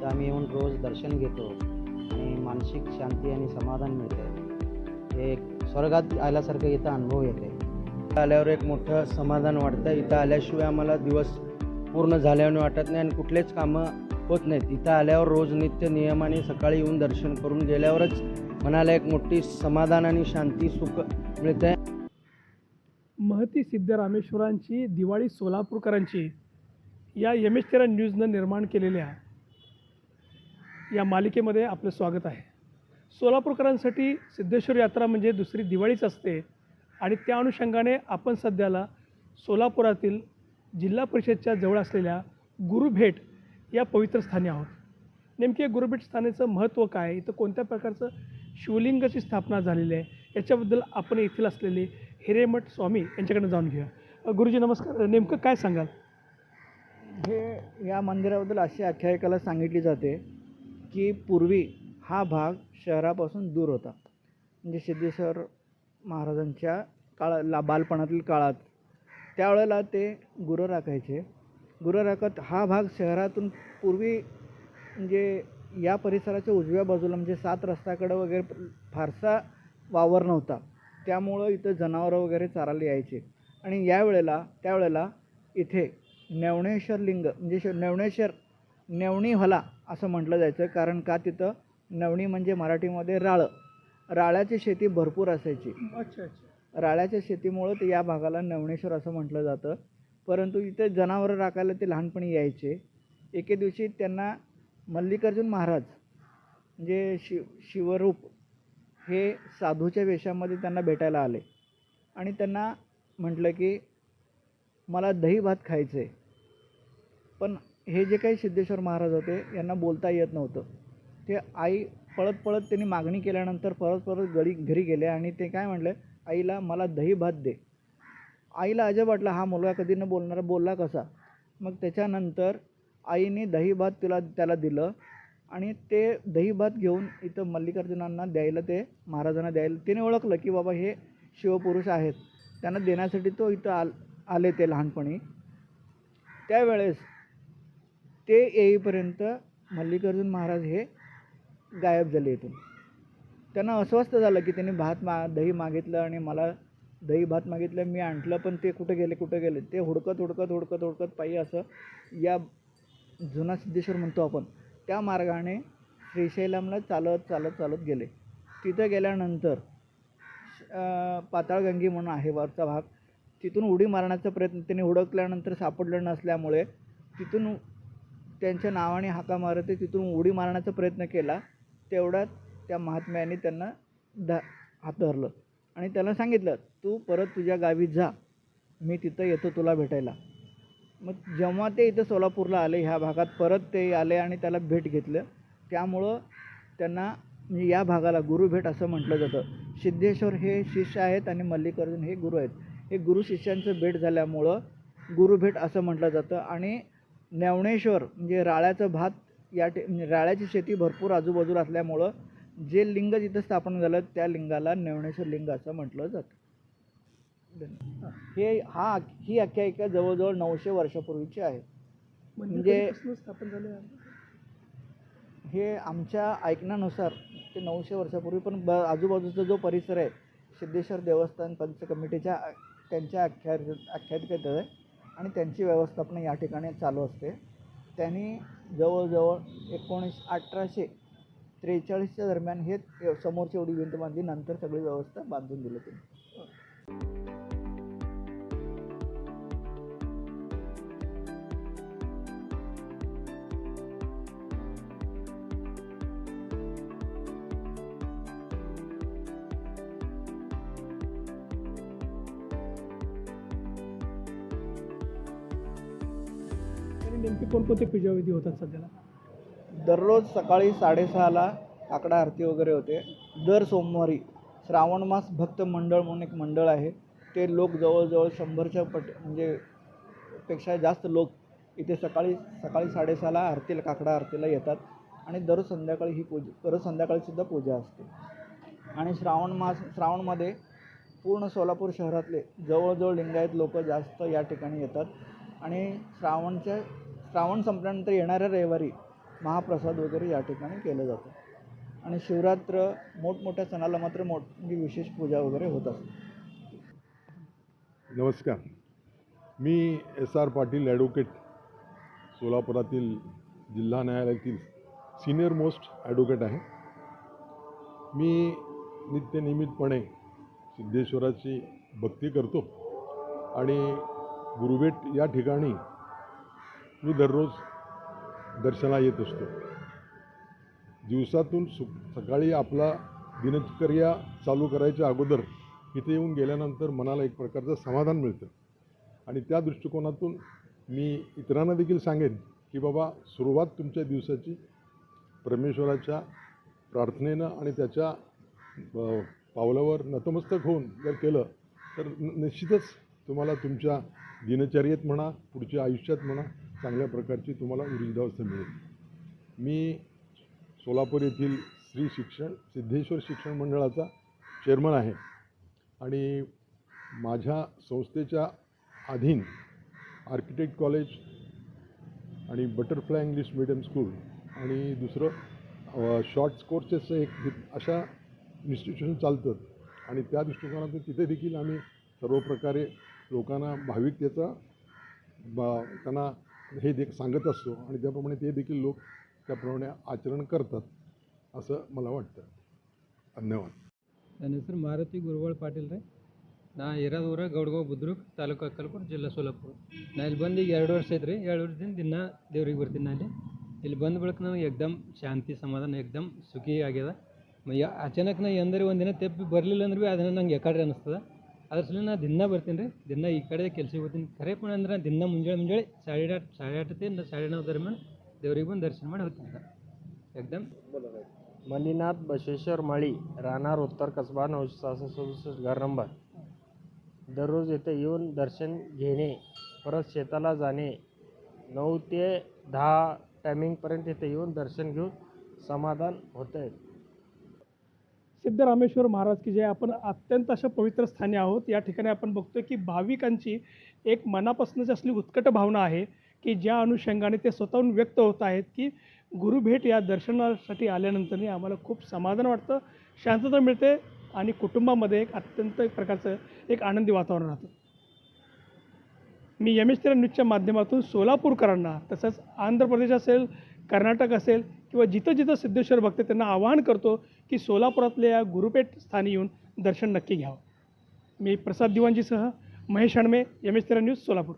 इथं आम्ही येऊन रोज दर्शन घेतो आणि मानसिक शांती आणि समाधान मिळते. हे एक स्वर्गात आल्यासारखं इथं अनुभव येते. इथं आल्यावर एक मोठं समाधान वाटतं. इथं आल्याशिवाय आम्हाला दिवस पूर्ण झाल्याने वाटत नाही आणि कुठलेच कामं होत नाहीत. इथं आल्यावर रोज नित्य नियमाने सकाळी येऊन दर्शन करून गेल्यावरच मनाला एक मोठी समाधान आणि शांती सुख मिळते महती सिद्धरामेश्वरांची दिवाळी सोलापूरकरांची या एम न्यूजनं निर्माण केलेल्या या मालिकेमध्ये आपलं स्वागत आहे. सोलापूरकरांसाठी सिद्धेश्वर यात्रा म्हणजे दुसरी दिवाळीच असते आणि त्या अनुषंगाने आपण सध्याला सोलापुरातील जिल्हा परिषदच्या जवळ असलेल्या गुरुभेट या पवित्र स्थानी आहोत. नेमके गुरुभेट स्थानाचं महत्त्व काय? इथं कोणत्या प्रकारचं शिवलिंगाची स्थापना झालेली आहे? याच्याबद्दल आपण येथील असलेले हिरेमठ स्वामी यांच्याकडे जाऊन घेऊया. गुरुजी नमस्कार. नेमकं काय सांगाल? हे या मंदिराबद्दल अशी आख्यायिकाला सांगितली जाते. की पूर्वी हा भाग शहरापासून दूर होता. म्हणजे सिद्धेश्वर महाराजांच्या काळा ला बालपणातील काळात त्यावेळेला ते गुरं राखायचे. गुरं राखत हा भाग शहरातून पूर्वी म्हणजे या परिसराच्या उजव्या बाजूला म्हणजे सात रस्त्याकडं वगैरे फारसा वावर नव्हता. त्यामुळं इथं जनावरं वगैरे चारायला यायचे. आणि यावेळेला त्यावेळेला इथे नेवणेश्वर लिंग म्हणजे श- नेवणेश्वर नेवणी हला असं म्हटलं जायचं कारण का तिथं नवणी म्हणजे मराठीमध्ये राळं. राळ्याची शेती भरपूर असायची. अच्छा अच्छा. राळ्याच्या शेतीमुळं ते या भागाला नवणेश्वर असं म्हटलं जातं. परंतु इथे जनावरं राखायला ते लहानपणी यायचे. एके दिवशी त्यांना मल्लिकार्जुन महाराज म्हणजे शिव शिवरूप हे साधूच्या वेशामध्ये त्यांना भेटायला आले. आणि त्यांना म्हटलं की मला दही भात खायचं आहे पण हे जे काही सिद्धेश्वर महाराज होते यांना बोलता येत नव्हतं. ते आई पळत पळत त्यांनी मागणी केल्यानंतर परत परत गडी घरी गेले आणि ते काय म्हणले आईला मला दही भात दे. आईला अजब वाटलं हा मुलगा कधी न बोलणारा बोलला कसा? मग त्याच्यानंतर आईने दही भात तिला त्याला दिलं आणि ते दही भात घेऊन इथं मल्लिकार्जुनांना द्यायला ते महाराजांना द्यायला तिने ओळखलं की बाबा हे शिवपुरुष आहेत. त्यांना देण्यासाठी तो इथं आल आले ते लहानपणी. त्यावेळेस ते येईपर्यंत मल्लिकार्जुन महाराज हे गायब झाले इथून. त्यांना अस्वस्थ झालं की त्यांनी भात मा दही मागितलं आणि मला दही भात मागितलं मी आणलं पण ते कुठं गेले कुठं गेले? ते हुडकत हुडकत हुडकत हुडकत पायी असं या जुना सिद्धेश्वर म्हणतो आपण त्या मार्गाने श्रीशैलमला चालत चालत चालत गेले. तिथं गेल्यानंतर पाताळगंगी म्हणून आहे वरचा भाग. तिथून उडी मारण्याचा प्रयत्न त्यांनी हुडकल्यानंतर सापडलं नसल्यामुळे तिथून त्यांच्या नावाने हाका मारत ते तिथून उडी मारण्याचा प्रयत्न केला. तेवढ्यात त्या महात्म्याने त्यांना ध हात धरलं. आणि त्याला सांगितलं तू परत तुझ्या गावी जा. मी तिथं येतो तुला भेटायला. मग जेव्हा ते इथं सोलापूरला आले ह्या भागात परत ते आले आणि त्याला भेट घेतलं. त्यामुळं त्यांना म्हणजे या भागाला गुरुभेट असं म्हटलं जातं. सिद्धेश्वर हे शिष्य आहेत आणि मल्लिकार्जुन हे गुरु आहेत. हे गुरु शिष्यांचं भेट झाल्यामुळं गुरुभेट असं म्हटलं जातं. आणि नेवणेश्वर म्हणजे राळ्याचं भात या टे म्हणजे राळ्याची शेती भरपूर आजूबाजूला असल्यामुळं जे लिंग जिथं स्थापन झालं त्या लिंगाला नेवणेश्वर लिंग असं म्हटलं जातं. हे हा ही आख्यायिका जवळजवळ नऊशे वर्षापूर्वीची आहे म्हणजे स्थापन झाले? हे आमच्या ऐकण्यानुसार ते नऊशे वर्षापूर्वी पण ब आजूबाजूचा जो परिसर आहे सिद्धेश्वर देवस्थान पंच कमिटीच्या त्यांच्या आख्या आख्यायिकेत आहे आणि त्यांची व्यवस्थापना या ठिकाणी चालू असते. त्यांनी जवळजवळ एकोणीस अठराशे त्रेचाळीसच्या दरम्यान हे समोरची एवढी भिंत बांधली नंतर सगळी व्यवस्था बांधून दिली होती. नेमके कोणकोणते पूजाविधी होतात सध्याला? दररोज सकाळी साडेसहाला काकडा आरती वगैरे होते. दर सोमवारी श्रावण मास भक्त मंडळ म्हणून एक मंडळ आहे. ते लोक जवळजवळ शंभरच्या पट म्हणजे पेक्षा जास्त लोक इथे सकाळी सकाळी साडेसहाला आरतीला काकडा आरतीला येतात. आणि दररोज संध्याकाळी ही पूजा दररोज संध्याकाळीसुद्धा पूजा असते. आणि श्रावण मास श्रावणमध्ये पूर्ण सोलापूर शहरातले जवळजवळ लिंगायत लोक जास्त या ठिकाणी येतात. आणि श्रावणच्या श्रावण संपल्यानंतर येणाऱ्या रविवारी महाप्रसाद वगैरे या ठिकाणी केलं जातं. आणि शिवरात्र मोठमोठ्या सणाला मात्र मोठी म्हणजे विशेष पूजा वगैरे होत असते. नमस्कार. मी एस आर पाटील ॲडव्होकेट सोलापुरातील जिल्हा न्यायालयातील सिनियर मोस्ट ॲडव्होकेट आहे. मी नित्यनियमितपणे सिद्धेश्वराची भक्ती करतो आणि गुरुबेट या ठिकाणी मी दररोज दर्शनाला येत असतो. दिवसातून सु सकाळी आपला दिनचर्या चालू करायच्या अगोदर इथे येऊन गेल्यानंतर मनाला एक प्रकारचं समाधान मिळतं. आणि त्या दृष्टिकोनातून मी इतरांना देखील सांगेन की बाबा सुरुवात तुमच्या दिवसाची परमेश्वराच्या प्रार्थनेनं आणि त्याच्या पावलावर नतमस्तक होऊन जर केलं तर न- निश्चितच तुम्हाला तुमच्या दिनचर्येत म्हणा पुढच्या आयुष्यात म्हणा चांगल्या प्रकारची तुम्हाला ऊर्जितावस्था मिळेल. मी सोलापूर येथील श्री शिक्षण सिद्धेश्वर शिक्षण मंडळाचा चेअरमन आहे आणि माझ्या संस्थेच्या अधीन आर्किटेक्ट कॉलेज आणि बटरफ्लाय इंग्लिश मिडियम स्कूल आणि दुसरं शॉर्ट्स कोर्सेसचं एक अशा इन्स्टिट्यूशन चालतं आणि त्या दृष्टिकोनातून तिथे देखील आम्ही सर्व प्रकारे लोकांना भाविकतेचा बा त्यांना हे दे सांगत असतो आणि त्याप्रमाणे ते देखील लोक त्याप्रमाणे आचरण करतात असं मला वाटतं धन्यवाद ನನ್ನ ಹೆಸರು ಮಾರುತಿ ಗುರುವಾಳ್ ಪಾಟೀಲ್ ರೀ ನಾ ಇರೋದು ಊರ ಗೌಡ್ಗಾವ್ ಬುದ್ರುಕ್ ತಾಲೂಕು ಅಕ್ಕಲ್ಕೋಟ್ ಜಿಲ್ಲಾ ಸೋಲಾಪುರ ನಾ ಇಲ್ಲಿ ಬಂದು ಈಗ ಎರಡು ವರ್ಷ ಐತೆ ರೀ ಎರಡು ವರ್ಷದಿಂದ ದಿನ ದೇವ್ರಿಗೆ ಬರ್ತೀನಿ ನಾ ಇಲ್ಲಿ ಇಲ್ಲಿ ಬಂದ ಬಳಿಕ ನಮಗೆ ಎಕ್ದಮ್ ಶಾಂತಿ ಸಮಾಧಾನ ಎಕ್ದಮ್ ಸುಖಿ ಆಗ್ಯದ ಮ- ಯಾ ಅಚಾನಕ್ ನಾ ಎಂದರೆ ಒಂದಿನ ತೆಪ್ಪಿ ಬರಲಿಲ್ಲ ಅಂದ್ರೆ ಭೀ ಅದನ್ನು ನಂಗೆ ಯಾಕಡ್ರಿ ಅನ್ನಿಸ್ತದ ಅದ್ರ ಸಲ ನಾ ದಿನ ಬರ್ತೀನಿ ರೀ ದಿನ ಈ ಕಡೆ ಕೆಲ್ಸಕ್ಕೆ ಹೋಗ್ತೀನಿ ಖರೆ पण ಅಂದ್ರೆ ದಿನ ಮುಂಜಾನೆ ಮುಂಜಾನೆ ಸಾಡೆ ಆಟ್ ಸಾಡೆ ಆಟತೆ ಸಾಡೆ ನौ ದರಮ್ಯಾನ್ ದೇವ್ರಿಗೆ ಬಂದು ದರ್ಶನ ಮಾಡಿ ಹೋಗ್ತೀನಿ ಸರ್ एकदम मल्लीनाथ बसवेश्वर माळी राहणार उत्तर कसबा नऊशे सहासष्ट सदुसष्ट घर नंबर दररोज येथे येऊन दर्शन घेणे परत शेताला जाणे नऊ ते दहा टायमिंगपर्यंत इथे येऊन दर्शन घेऊन समाधान होतं आहे सिद्धरामेश्वर महाराज की जे आपण अत्यंत अशा पवित्र स्थानी आहोत. या ठिकाणी आपण बघतोय की भाविकांची एक मनापासूनच असली उत्कट भावना आहे की ज्या अनुषंगाने ते स्वतःहून व्यक्त होत आहेत की गुरुभेट या दर्शनासाठी आल्यानंतरही आम्हाला खूप समाधान वाटतं शांतता मिळते आणि कुटुंबामध्ये एक अत्यंत एक प्रकारचं एक आनंदी वातावरण राहतं. मी यमेश एच न्यूजच्या माध्यमातून सोलापूरकरांना तसंच आंध्र प्रदेश असेल कर्नाटक असेल किंवा जिथं जिथं सिद्धेश्वर भक्त त्यांना आवाहन करतो की सोलापुरातल्या गुरुपेठ स्थानी येऊन दर्शन नक्की घ्यावं. मी Prasad दिवांजीसह Mahesh Hanme M H news Solapur.